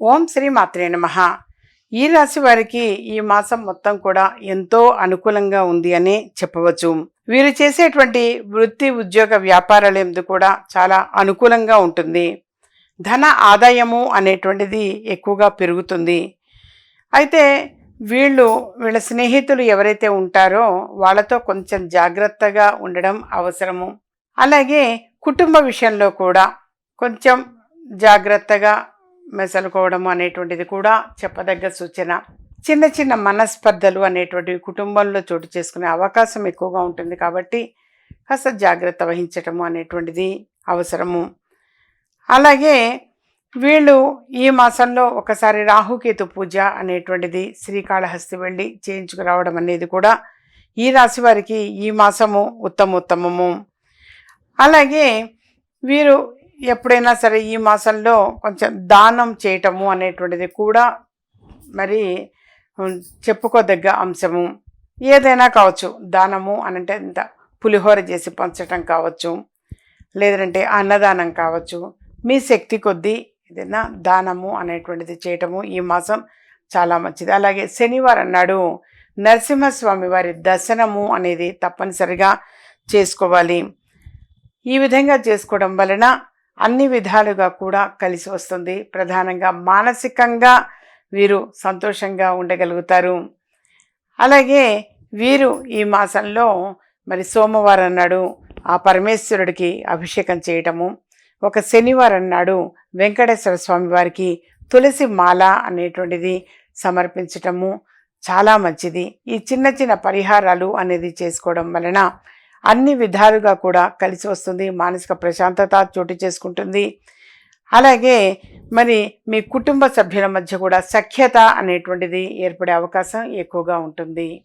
ఓం శ్రీ మాత్రే నమ. ఈ రాశి వారికి ఈ మాసం మొత్తం కూడా ఎంతో అనుకూలంగా ఉంది అని చెప్పవచ్చు. వీరు చేసేటువంటి వృత్తి ఉద్యోగ వ్యాపారాలు ఎందు కూడా చాలా అనుకూలంగా ఉంటుంది. ధన ఆదాయము అనేటువంటిది ఎక్కువగా పెరుగుతుంది. అయితే వీళ్ళు వీళ్ళ స్నేహితులు ఎవరైతే ఉంటారో వాళ్ళతో కొంచెం జాగ్రత్తగా ఉండడం అవసరము. అలాగే కుటుంబ విషయంలో కూడా కొంచెం జాగ్రత్తగా మెసలుకోవడం అనేటువంటిది కూడా చెప్పదగ్గ సూచన. చిన్న చిన్న మనస్పర్ధలు అనేటువంటివి కుటుంబంలో చోటు చేసుకునే అవకాశం ఎక్కువగా ఉంటుంది కాబట్టి కాస్త జాగ్రత్త వహించటము అనేటువంటిది అవసరము. అలాగే వీళ్ళు ఈ మాసంలో ఒకసారి రాహుకేతు పూజ అనేటువంటిది శ్రీకాళహస్తి వెళ్ళి చేయించుకురావడం అనేది కూడా ఈ రాశి వారికి ఈ మాసము ఉత్తమోత్తమము. అలాగే వీరు ఎప్పుడైనా సరే ఈ మాసంలో కొంచెం దానం చేయటము అనేటువంటిది కూడా మరి చెప్పుకోదగ్గ అంశము. ఏదైనా కావచ్చు దానము అనంటే ఇంత పులిహోర చేసి పంచటం కావచ్చు లేదంటే అన్నదానం కావచ్చు. మీ శక్తి కొద్దీ ఏదైనా దానము అనేటువంటిది చేయటము ఈ మాసం చాలా మంచిది. అలాగే శనివారం నాడు నరసింహస్వామి వారి దర్శనము అనేది తప్పనిసరిగా చేసుకోవాలి. ఈ విధంగా చేసుకోవడం వలన అన్ని విధాలుగా కూడా కలిసి వస్తుంది. ప్రధానంగా మానసికంగా వీరు సంతోషంగా ఉండగలుగుతారు. అలాగే వీరు ఈ మాసంలో మరి సోమవారం నాడు ఆ పరమేశ్వరుడికి అభిషేకం చేయటము ఒక శనివారం నాడు వెంకటేశ్వర స్వామి వారికి తులసి మాల అనేటువంటిది సమర్పించటము చాలా మంచిది. ఈ చిన్న చిన్న పరిహారాలు అనేది చేసుకోవడం వలన అన్ని విధాలుగా కూడా కలిసి వస్తుంది మానసిక ప్రశాంతత చోటు చేసుకుంటుంది. అలాగే మరి మీ కుటుంబ సభ్యుల మధ్య కూడా సఖ్యత అనేటువంటిది ఏర్పడే అవకాశం ఎక్కువగా ఉంటుంది.